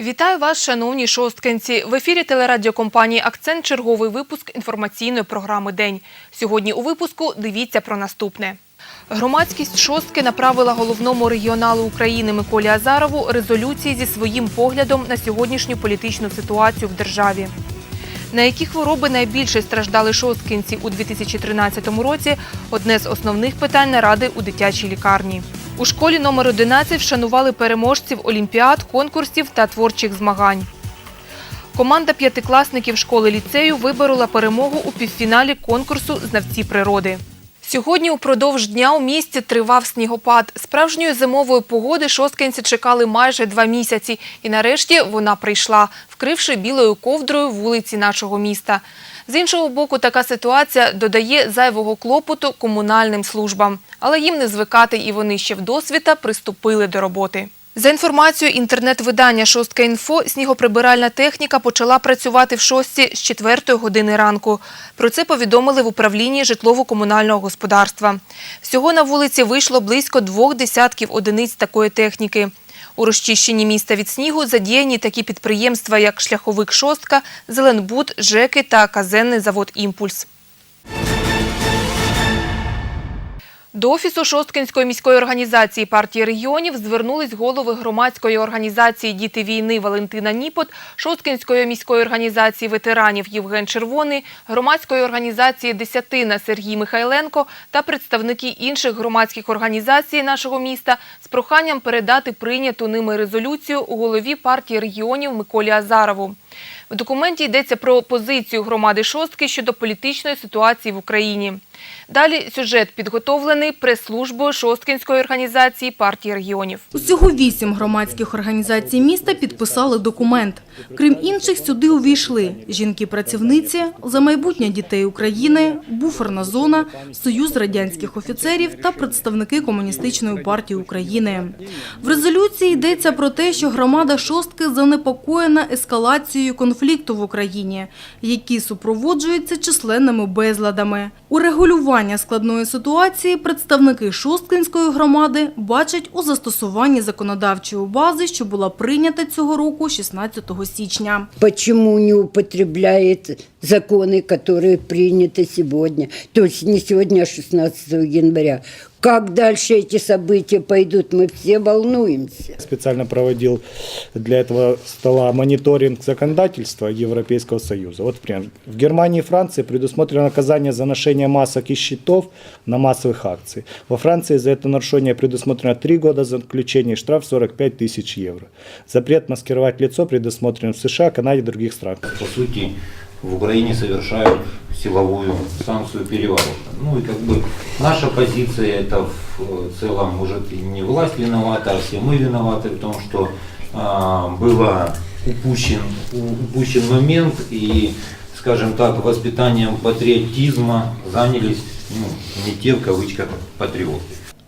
Вітаю вас, шановні шосткинці. В ефірі телерадіокомпанії Акцент черговий випуск інформаційної програми День. Сьогодні у випуску дивіться про наступне. Громадськість шостки направила головному регіоналу України Миколі Азарову резолюції зі своїм поглядом на сьогоднішню політичну ситуацію в державі. На які хвороби найбільше страждали шосткинці у 2013 році – одне з основних питань наради у дитячій лікарні. У школі номер 11 вшанували переможців олімпіад, конкурсів та творчих змагань. Команда п'ятикласників школи ліцею виборола перемогу у півфіналі конкурсу Знавці природи. Сьогодні упродовж дня у місті тривав снігопад. Справжньої зимової погоди шосткинці чекали майже два місяці. І нарешті вона прийшла, вкривши білою ковдрою вулиці нашого міста. З іншого боку, така ситуація додає зайвого клопоту комунальним службам. Але їм не звикати і вони ще вдосвіта приступили до роботи. За інформацією інтернет-видання «Шостка інфо», снігоприбиральна техніка почала працювати в шостці з 4 години ранку. Про це повідомили в управлінні житлово-комунального господарства. Всього на вулиці вийшло близько двох десятків одиниць такої техніки. У розчищенні міста від снігу задіяні такі підприємства, як «Шляховик Шостка», «Зеленбуд», «ЖЕКи» та казенний завод «Імпульс». До офісу Шосткинської міської організації партії регіонів звернулись голови громадської організації Діти війни Валентина Ніпот, Шосткинської міської організації ветеранів Євген Червоний, громадської організації Десятина Сергій Михайленко та представники інших громадських організацій нашого міста з проханням передати прийняту ними резолюцію у голові партії регіонів Миколі Азарову. В документі йдеться про позицію громади Шостки щодо політичної ситуації в Україні. Далі сюжет підготовлений прес-службою Шосткинської організації партії регіонів. Усього вісім громадських організацій міста підписали документ. Крім інших, сюди увійшли жінки-працівниці, за майбутнє дітей України, буферна зона, Союз радянських офіцерів та представники Комуністичної партії України. В резолюції йдеться про те, що громада шостки занепокоєна ескалацією конфлікту в Україні, які супроводжуються численними безладами. У регулювання складної ситуації представники Шосткинської громади бачать у застосуванні законодавчої бази, що була прийнята цього року 16 січня. Почему не употребляет законы, которые приняты сегодня, то есть не сегодня, а 16 января? Как дальше эти события пойдут, мы все волнуемся. специально проводил для этого стола мониторинг законодательства Европейского Союза. Вот прям в Германии и Франции предусмотрено наказание за ношение масок и щитов на массовых акциях. Во Франции за это нарушение предусмотрено 3 года заключения и штраф 45 тысяч евро. Запрет маскировать лицо предусмотрен в США, Канаде и других странах. по сути, в Украине совершают силовую санкцию переворота. Ну и как бы наша позиция это в э, целом может и не власть виновата, а все мы виноваты в том, что а, было упущен, упущен момент и, скажем так, воспитанием патриотизма занялись ну, не те в кавычках патриоты.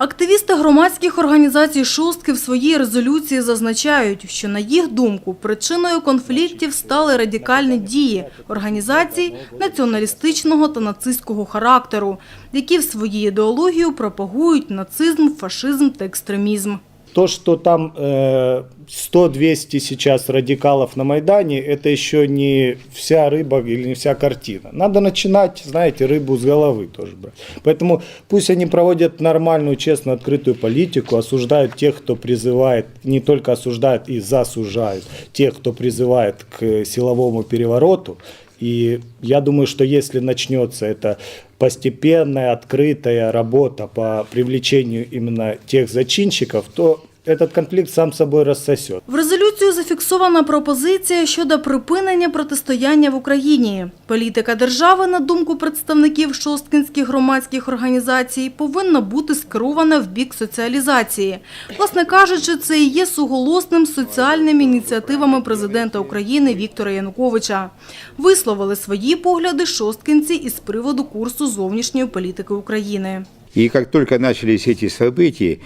Активісти громадських організацій «Шостки» в своїй резолюції зазначають, що, на їх думку, причиною конфліктів стали радикальні дії організацій націоналістичного та нацистського характеру, які в своїй ідеології пропагують нацизм, фашизм та екстремізм. То, что там э, 100-200 сейчас радикалов на Майдане, это еще не вся рыба или не вся картина. Надо начинать, знаете, рыбу с головы тоже брать. Поэтому пусть они проводят нормальную, честную, открытую политику, осуждают тех, кто призывает, не только осуждают и засужают тех, кто призывает к силовому перевороту. И я думаю, что если начнется эта постепенная, открытая работа по привлечению именно тех зачинщиков, то этот конфликт сам собой рассосет. В резолюцію зафіксована пропозиція щодо припинення протистояння в Україні. Політика держави, на думку представників шосткинських громадських організацій, повинна бути скерована в бік соціалізації. Власне кажучи, це і є суголосним з соціальними ініціативами президента України Віктора Януковича. Висловили свої погляди шосткинці із приводу курсу зовнішньої політики України. И как только начались эти события,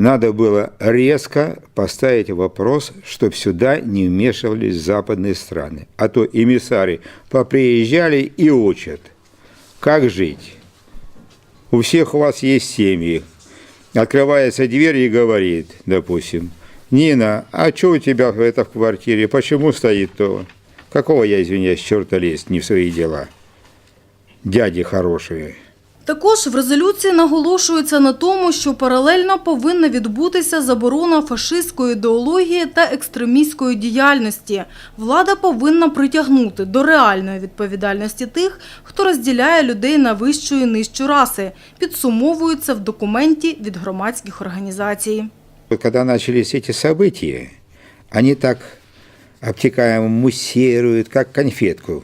надо было резко поставить вопрос, чтобы сюда не вмешивались западные страны. А то эмиссары поприезжали и учат, как жить. У всех у вас есть семьи. Открывается дверь и говорит, допустим, Нина, а что у тебя в квартире? Почему стоит то? Какого я, извиняюсь, черта лезть не в свои дела? Дяди хорошие. Також в резолюції наголошується на тому, що паралельно повинна відбутися заборона фашистської ідеології та екстремістської діяльності. Влада повинна притягнути до реальної відповідальності тих, хто розділяє людей на вищу і нижчу раси, підсумовується в документі від громадських організацій. Вот когда начались эти события, они так обтекаемо муссируют, как конфетку,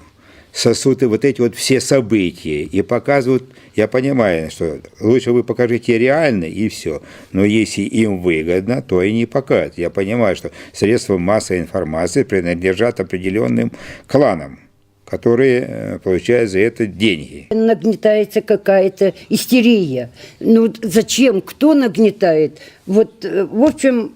сосут и вот эти вот все события и показывают, я понимаю, что лучше вы покажите реально и все, но если им выгодно, то и не покажут. Я понимаю, что средства массовой информации принадлежат определенным кланам, которые э, получают за это деньги. Нагнетается какая-то истерия. Ну зачем? Кто нагнетает? Вот, э, в общем,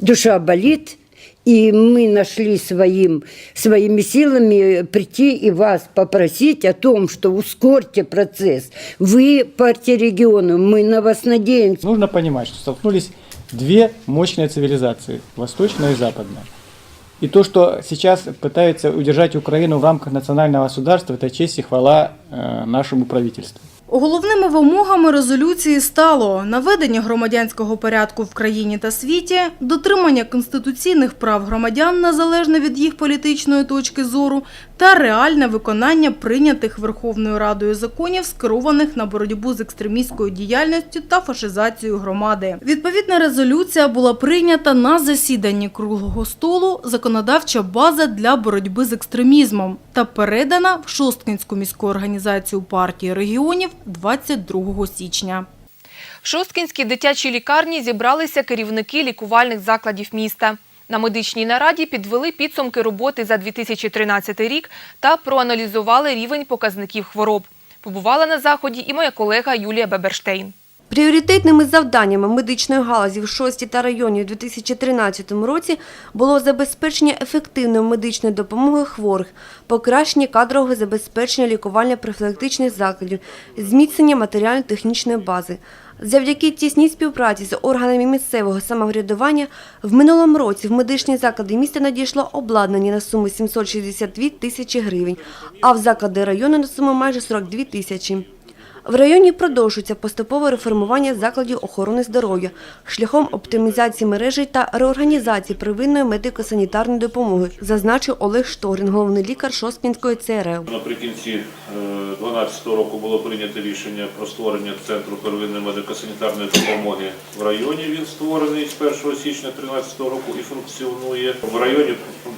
душа болит, и мы нашли своим, своими силами прийти и вас попросить о том, что ускорьте процесс. Вы партия региона, мы на вас надеемся. Нужно понимать, что столкнулись две мощные цивилизации, восточная и западная. И то, что сейчас пытаются удержать Украину в рамках национального государства, это честь и хвала э, нашему правительству. Головними вимогами резолюції стало наведення громадянського порядку в країні та світі, дотримання конституційних прав громадян незалежно від їх політичної точки зору та реальне виконання прийнятих Верховною Радою законів, скерованих на боротьбу з екстремістською діяльністю та фашизацією громади. Відповідна резолюція була прийнята на засіданні круглого столу «Законодавча база для боротьби з екстремізмом» та передана в Шосткинську міську організацію партії регіонів 22 січня. В Шосткінській дитячій лікарні зібралися керівники лікувальних закладів міста. На медичній нараді підвели підсумки роботи за 2013 рік та проаналізували рівень показників хвороб. Побувала на заході і моя колега Юлія Беберштейн. Пріоритетними завданнями медичної галузі в шостій та районі у 2013 році було забезпечення ефективної медичної допомоги хворих, покращення кадрового забезпечення лікувально-профілактичних закладів, зміцнення матеріально-технічної бази. Завдяки тісній співпраці з органами місцевого самоврядування в минулому році в медичні заклади міста надійшло обладнання на суму 762 тисячі гривень, а в заклади району на суму майже 42 тисячі. В районі продовжується поступове реформування закладів охорони здоров'я шляхом оптимізації мережі та реорганізації первинної медико-санітарної допомоги, зазначив Олег Шторин, головний лікар Шосткінської ЦРЛ. Наприкінці 2012 року було прийнято рішення про створення центру первинної медико-санітарної допомоги в районі. Він створений з 1 січня 2013 року і функціонує. В районі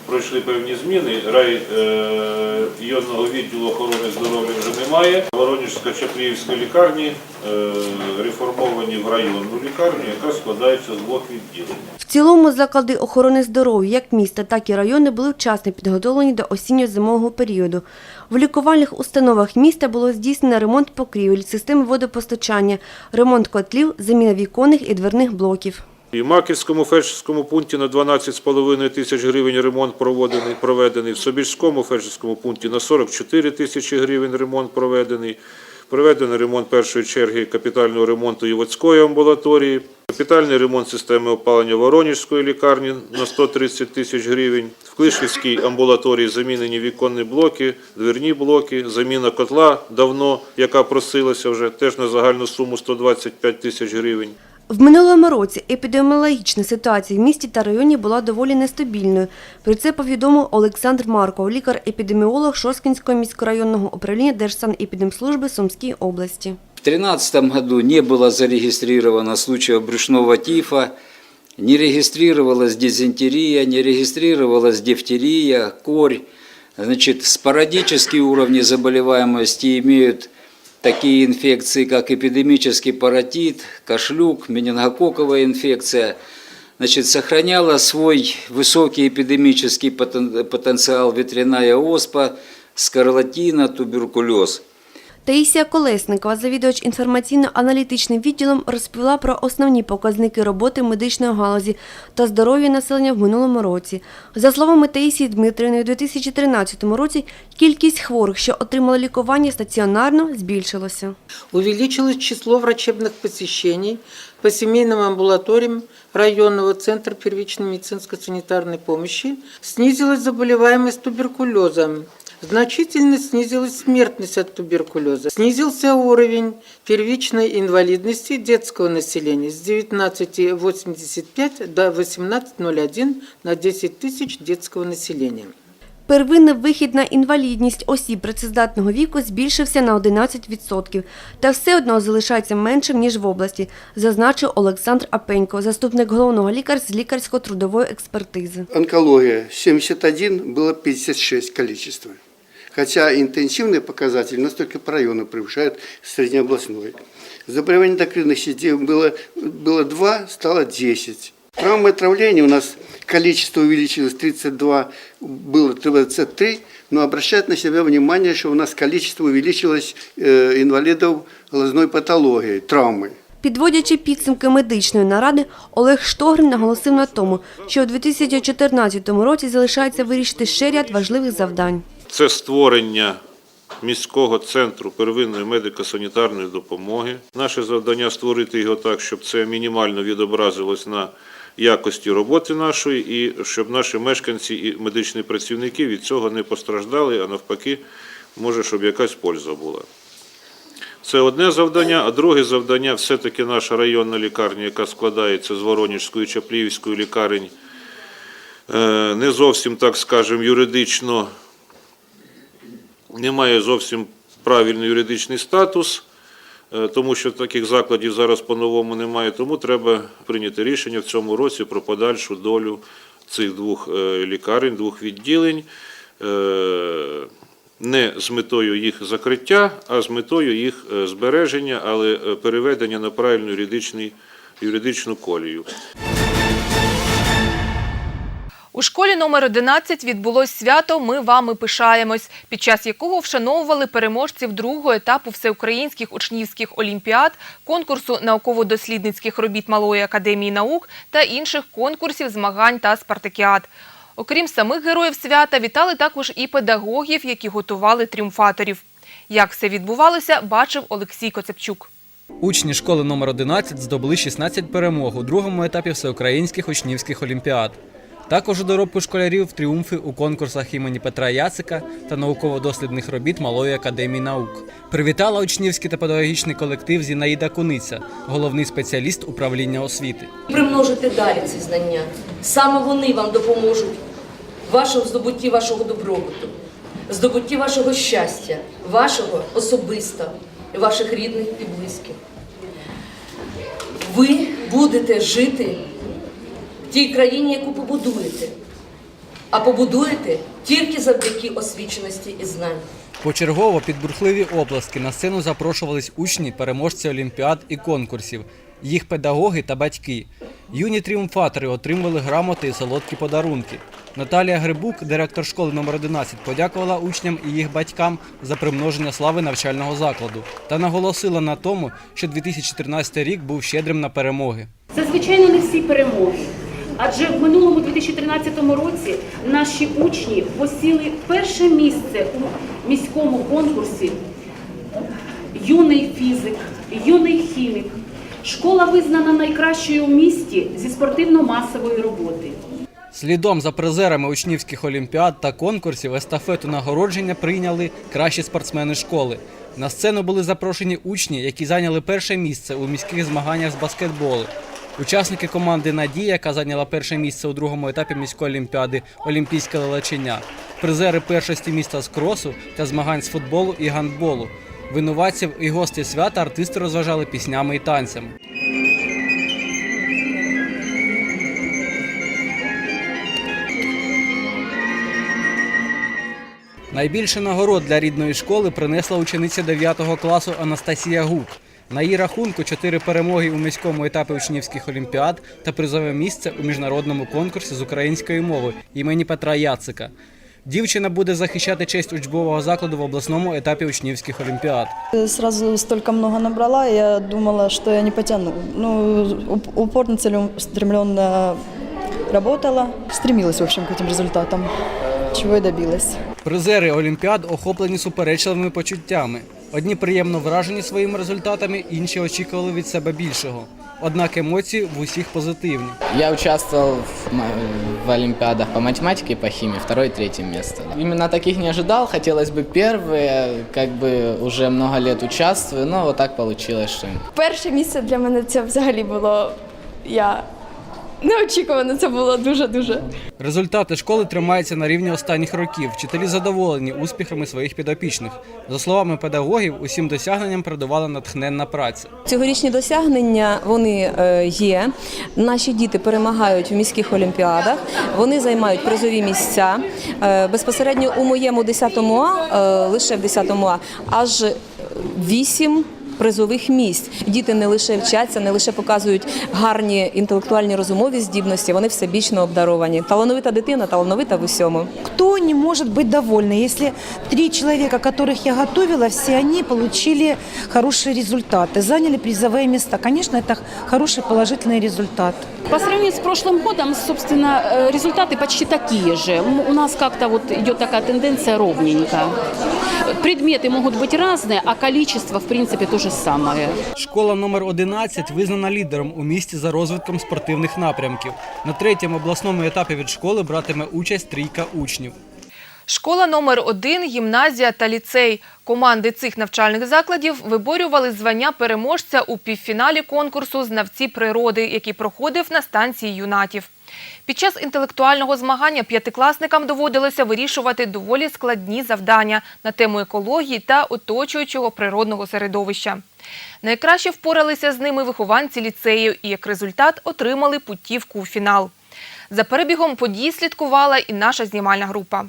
пройшли певні зміни. Районного відділу охорони здоров'я вже немає. Воронежська Чапліївська лікарні е, реформовані в районну лікарню, яка складається з двох відділень. В цілому заклади охорони здоров'я як міста, так і райони були вчасно підготовлені до осінньо-зимового періоду. В лікувальних установах міста було здійснено ремонт покрівель, системи водопостачання, ремонт котлів, заміна віконних і дверних блоків. В Маківському фельдшерському пункті на 12,5 тисяч гривень ремонт проводений, проведений. В Собільському фельдшерському пункті на 44 тисячі гривень ремонт проведений. Проведений ремонт першої черги капітального ремонту Євоцької амбулаторії. Капітальний ремонт системи опалення Воронежської лікарні на 130 тисяч гривень. В Клишівській амбулаторії замінені віконні блоки, дверні блоки, заміна котла давно, яка просилася вже, теж на загальну суму 125 тисяч гривень. В минулому році епідеміологічна ситуація в місті та районі була доволі нестабільною. Про це повідомив Олександр Марков, лікар-епідеміолог Шосткінського міськрайонного управління Держсанепідемслужби Сумській області. В 2013 году не было зарегистрировано случаев брюшного тифа, не регистрировалась дизентерия, не регистрировалась дифтерия, корь. Значит, спорадические уровни заболеваемости имеют такие инфекции, как эпидемический паротит, кашлюк, менингококковая инфекция. Значит, сохраняла свой высокий эпидемический потен- потенциал ветряная оспа, скарлатина, туберкулез. Таїсія Колесникова, завідувач інформаційно-аналітичним відділом, розповіла про основні показники роботи медичної галузі та здоров'я населення в минулому році. За словами Таїсії Дмитрівни, у 2013 році кількість хворих, що отримали лікування стаціонарно, збільшилося. Увеличилось число врачебных посещений по семейным амбулаториям районного центра первичной медицинско-санитарной помощи снизилась заболеваемость туберкулезом. Значительно снизилась смертность от туберкулеза. Снизился уровень первичной инвалидности детского населения с 19,85 до 18,01 на 10 тысяч детского населения. Первинний вихід на інвалідність осіб працездатного віку збільшився на 11%, та все одно залишається меншим, ніж в області, зазначив Олександр Апенько, заступник головного лікаря з лікарсько-трудової експертизи. Онкология 71, было 56 количество Хотя интенсивный показатель настолько по району превышает среднеобластной. Заболеваний эндокринных систем было, было 2, стало 10. Травмы отравления у нас количество увеличилось 32, было 23, но обращать на себя внимание, что у нас количество увеличилось э, инвалидов глазной патологии, травмы. Підводячи підсумки медичної наради, Олег Штогрин наголосив на тому, що у 2014 році залишається вирішити ще ряд важливих завдань. Це створення міського центру первинної медико-санітарної допомоги. Наше завдання створити його так, щоб це мінімально відобразилось на якості роботи нашої, і щоб наші мешканці і медичні працівники від цього не постраждали, а навпаки, може, щоб якась польза була. Це одне завдання, а друге завдання все-таки наша районна лікарня, яка складається з Воронежської і Чапліївської лікарень, е, не зовсім, так скажемо, юридично не має зовсім правильний юридичний статус, е, тому що таких закладів зараз по-новому немає. Тому треба прийняти рішення в цьому році про подальшу долю цих двох е, лікарень, двох відділень. е, Не з метою їх закриття, а з метою їх збереження, але переведення на правильну юридичну колію. У школі номер 11 відбулось свято Ми вами пишаємось, під час якого вшановували переможців другого етапу всеукраїнських учнівських олімпіад, конкурсу науково-дослідницьких робіт Малої академії наук та інших конкурсів, змагань та спартакіад. Окрім самих героїв свята, вітали також і педагогів, які готували тріумфаторів. Як все відбувалося, бачив Олексій Коцепчук. Учні школи номер 11 здобули 16 перемог у другому етапі всеукраїнських учнівських олімпіад. Також у доробку школярів тріумфи у конкурсах імені Петра Яцика та науково-дослідних робіт Малої академії наук. Привітала учнівський та педагогічний колектив Зінаїда Куниця, головний спеціаліст управління освіти. примножити далі ці знання. Саме вони вам допоможуть в вашому здобутті вашого добробуту, здобутті вашого щастя, вашого особистого, ваших рідних і близьких. Ви будете жити тій країні, яку побудуєте, а побудуєте тільки завдяки освіченості і знань. Почергово під бурхливі оплески на сцену запрошувались учні, переможці олімпіад і конкурсів, їх педагоги та батьки. Юні тріумфатори отримували грамоти і солодкі подарунки. Наталія Грибук, директор школи номер 11, подякувала учням і їх батькам за примноження слави навчального закладу та наголосила на тому, що 2014 рік був щедрим на перемоги. Це, звичайно, не всі перемоги. Адже в минулому 2013 році наші учні посіли перше місце у міському конкурсі Юний фізик, юний хімік. Школа визнана найкращою у місті зі спортивно-масової роботи. Слідом за призерами учнівських олімпіад та конкурсів естафету нагородження прийняли кращі спортсмени школи. На сцену були запрошені учні, які зайняли перше місце у міських змаганнях з баскетболу. Учасники команди Надія, яка зайняла перше місце у другому етапі міської олімпіади Олімпійське лелечення, призери першості міста з кросу та змагань з футболу і гандболу. Винуватців і гостей свята артисти розважали піснями і танцями. Найбільше нагород для рідної школи принесла учениця 9 класу Анастасія Гук. На її рахунку чотири перемоги у міському етапі учнівських олімпіад та призове місце у міжнародному конкурсі з української мови імені Петра Яцика. Дівчина буде захищати честь учбового закладу в обласному етапі учнівських олімпіад. Сразу столько много набрала, я думала, что я не потяну. Ну, уп- упорно, целеустремленно работала, стремилась, в общем, к этим результатам, чего и добилась. Призери олімпіад охоплені суперечливими почуттями. Одні приємно вражені своїми результатами, інші очікували від себе більшого. Однак емоції в усіх позитивні. Я участвовал в, ма- в олимпиадах по математике и по химии, второе и третье место. Именно таких не ожидал, хотелось бы первые, как бы уже много лет участвую, но вот так получилось, что Перше місце для мене це взагалі було я неочікувано. Це було дуже дуже. Результати школи тримаються на рівні останніх років. Вчителі задоволені успіхами своїх підопічних. За словами педагогів, усім досягненням передувала натхненна праця. Цьогорічні досягнення вони е, є. Наші діти перемагають в міських олімпіадах. Вони займають призові місця. Е, Безпосередньо у моєму 10-му А, е, лише в 10-му А, аж вісім призових місць. Діти не лише вчаться, не лише показують гарні інтелектуальні розумові здібності, вони всебічно обдаровані. Талановита дитина, талановита в усьому. Кто не может быть довольный, если три человека, которых я готовила, все они получили хорошие результаты, заняли призовые места. Конечно, это хороший положительный результат. По сравнению с прошлым годом, собственно, э, результаты почти такие же. М, У нас как-то вот идет такая тенденция ровненько. Предметы могут быть разные, а количество, в принципе, то же самое. Школа номер 11 визнана лідером у місті за розвитком спортивних напрямків. На третьому обласному етапі від школи братиме участь трійка учнів. Школа номер 1 гімназія та ліцей. Команди цих навчальних закладів виборювали звання переможця у півфіналі конкурсу Знавці природи, який проходив на станції юнатів. Під час інтелектуального змагання п'ятикласникам доводилося вирішувати доволі складні завдання на тему екології та оточуючого природного середовища. Найкраще впоралися з ними вихованці ліцею і як результат отримали путівку у фінал. За перебігом подій слідкувала і наша знімальна група.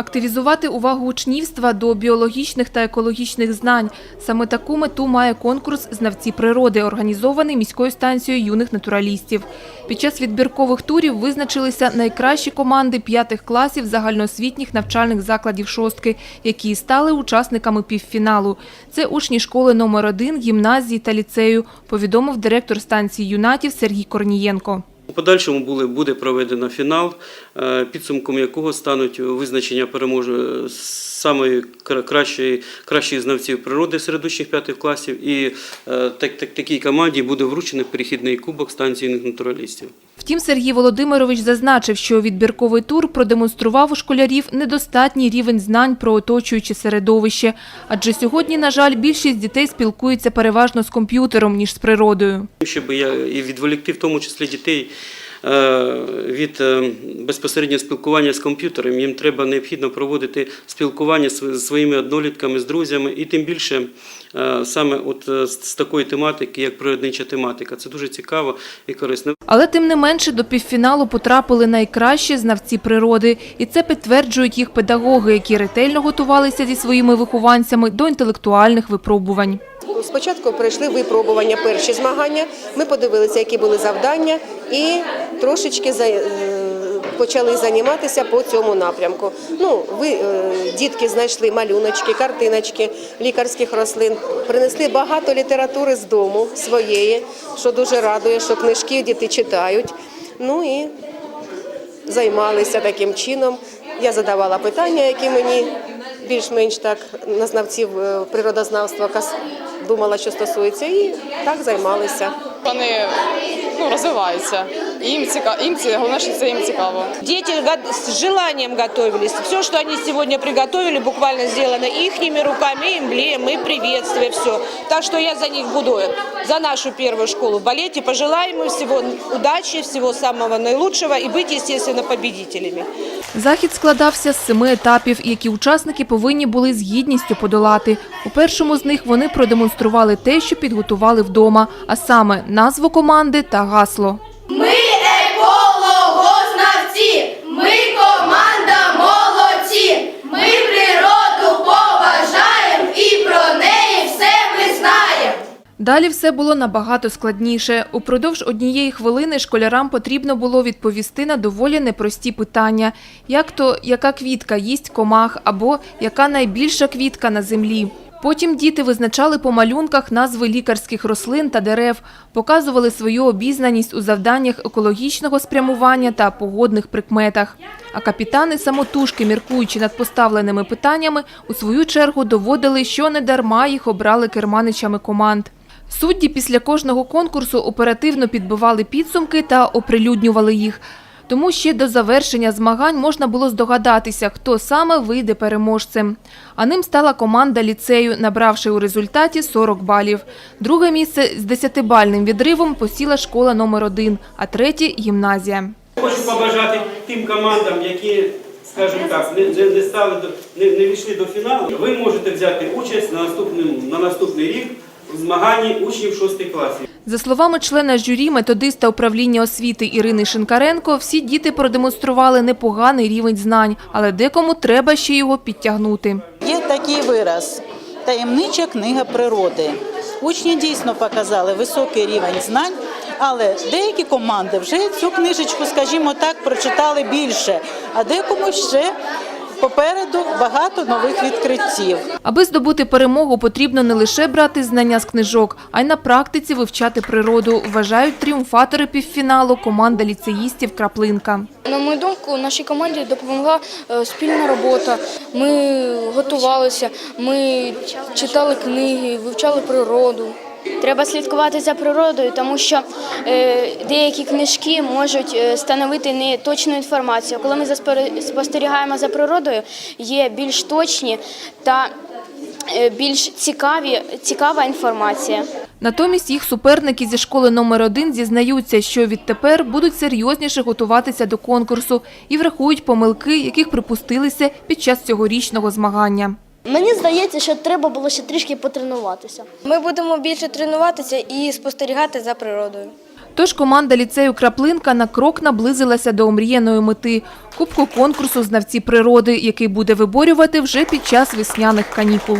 Активізувати увагу учнівства до біологічних та екологічних знань. Саме таку мету має конкурс «Знавці природи», організований міською станцією юних натуралістів. Під час відбіркових турів визначилися найкращі команди п'ятих класів загальноосвітніх навчальних закладів шостки, які стали учасниками півфіналу. Це учні школи номер 1 гімназії та ліцею, повідомив директор станції юнатів Сергій Корнієнко. У подальшому буде проведено фінал, е, підсумком якого стануть визначення переможе самої кращої кращої, знавців природи серед учнів п'ятих класів. І е, так, так, такій команді буде вручений перехідний кубок станційних натуралістів. Втім, Сергій Володимирович зазначив, що відбірковий тур продемонстрував у школярів недостатній рівень знань про оточуюче середовище. Адже сьогодні, на жаль, більшість дітей спілкуються переважно з комп'ютером, ніж з природою. Щоб я і відволікти в тому числі дітей від е, безпосереднього спілкування з комп'ютером, їм треба необхідно проводити спілкування з зі своїми однолітками, з друзями, і тим більше е, саме от е, з з такої тематики, як природнича тематика. Це дуже цікаво і корисно. Але тим не менше до півфіналу потрапили найкращі знавці природи. І це підтверджують їх педагоги, які ретельно готувалися зі своїми вихованцями до інтелектуальних випробувань. Спочатку пройшли випробування, перші змагання. Ми подивилися, які були завдання, і трошечки за- е, почали займатися по цьому напрямку. Ну, ви е, дітки знайшли малюночки, картиночки лікарських рослин, принесли багато літератури з дому своєї, що дуже радує, що книжки діти читають. Ну і займалися таким чином. Я задавала питання, які мені більш-менш так на знавців е, природознавства думала, що стосується, і так займалися. Вони ну, розвиваються. І їм цікаво, їм це головне, що це їм цікаво. Дети го- с желанием готовились. Все, что они сегодня приготовили, буквально сделано их руками, и эмблемы, и приветствие, все. Так что я за них буду, за нашу первую школу болеть и пожелаем им всего удачи, всего самого наилучшего и быть, естественно, победителями. Захід складався з семи етапів, які учасники повинні були з гідністю подолати. У першому з них вони продемонстрували те, що підготували вдома, а саме назву команди та гасло. Ми екологознавці, ми команда молодці. Ми природу поважаємо і про неї все ми знаємо. Далі все було набагато складніше. Упродовж однієї хвилини школярам потрібно було відповісти на доволі непрості питання, як то яка квітка їсть комах або яка найбільша квітка на землі. Потім діти визначали по малюнках назви лікарських рослин та дерев, показували свою обізнаність у завданнях екологічного спрямування та погодних прикметах. А капітани самотужки, міркуючи над поставленими питаннями, у свою чергу доводили, що не дарма їх обрали керманичами команд. Судді після кожного конкурсу оперативно підбивали підсумки та оприлюднювали їх. Тому ще до завершення змагань можна було здогадатися, хто саме вийде переможцем. А ним стала команда ліцею, набравши у результаті 40 балів. Друге місце з 10-бальним відривом посіла школа номер 1 а третє – гімназія. Хочу побажати тим командам, які, скажімо так, не, не, стали до не, не війшли до фіналу. Ви можете взяти участь на наступним на наступний рік у змаганні учнів 6 класів. За словами члена журі, методиста управління освіти Ірини Шинкаренко, всі діти продемонстрували непоганий рівень знань, але декому треба ще його підтягнути. Є такий вираз таємнича книга природи. Учні дійсно показали високий рівень знань, але деякі команди вже цю книжечку, скажімо так, прочитали більше, а декому ще попереду багато нових відкриттів. Аби здобути перемогу, потрібно не лише брати знання з книжок, а й на практиці вивчати природу, вважають тріумфатори півфіналу команда ліцеїстів «Краплинка». На мою думку, нашій команді допомогла е, спільна робота. Ми готувалися, ми читали книги, вивчали природу. Треба слідкувати за природою, тому що е, деякі книжки можуть е, становити неточну інформацію. Коли ми спостерігаємо за природою, є більш точні та е, більш цікаві, цікава інформація. Натомість їх суперники зі школи номер 1 зізнаються, що відтепер будуть серйозніше готуватися до конкурсу і врахують помилки, яких припустилися під час цьогорічного змагання. Мені здається, що треба було ще трішки потренуватися. Ми будемо більше тренуватися і спостерігати за природою. Тож команда ліцею «Краплинка» на крок наблизилася до омріяної мети – кубку конкурсу «Знавці природи», який буде виборювати вже під час весняних канікул.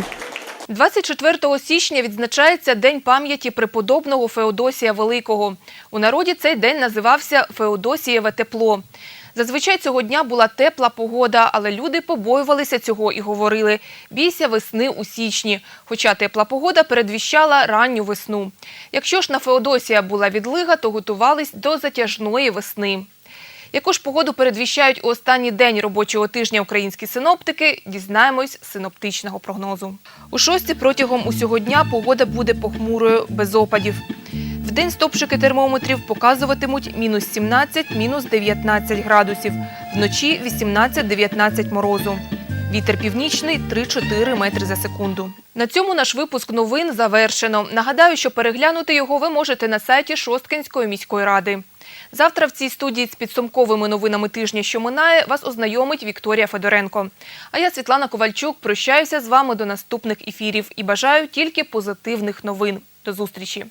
24 січня відзначається День пам'яті преподобного Феодосія Великого. У народі цей день називався Феодосієве тепло. Зазвичай цього дня була тепла погода, але люди побоювалися цього і говорили – бійся весни у січні, хоча тепла погода передвіщала ранню весну. Якщо ж на Феодосія була відлига, то готувались до затяжної весни. Яку ж погоду передвіщають у останній день робочого тижня українські синоптики, дізнаємось з синоптичного прогнозу. У шості протягом усього дня погода буде похмурою, без опадів. Вдень стопчики термометрів показуватимуть мінус 17, мінус 19 градусів, вночі 18-19 морозу. Вітер північний 3-4 метри за секунду. На цьому наш випуск новин завершено. Нагадаю, що переглянути його ви можете на сайті Шосткинської міської ради. Завтра в цій студії з підсумковими новинами тижня, що минає, вас ознайомить Вікторія Федоренко. А я, Світлана Ковальчук, прощаюся з вами до наступних ефірів і бажаю тільки позитивних новин. До зустрічі!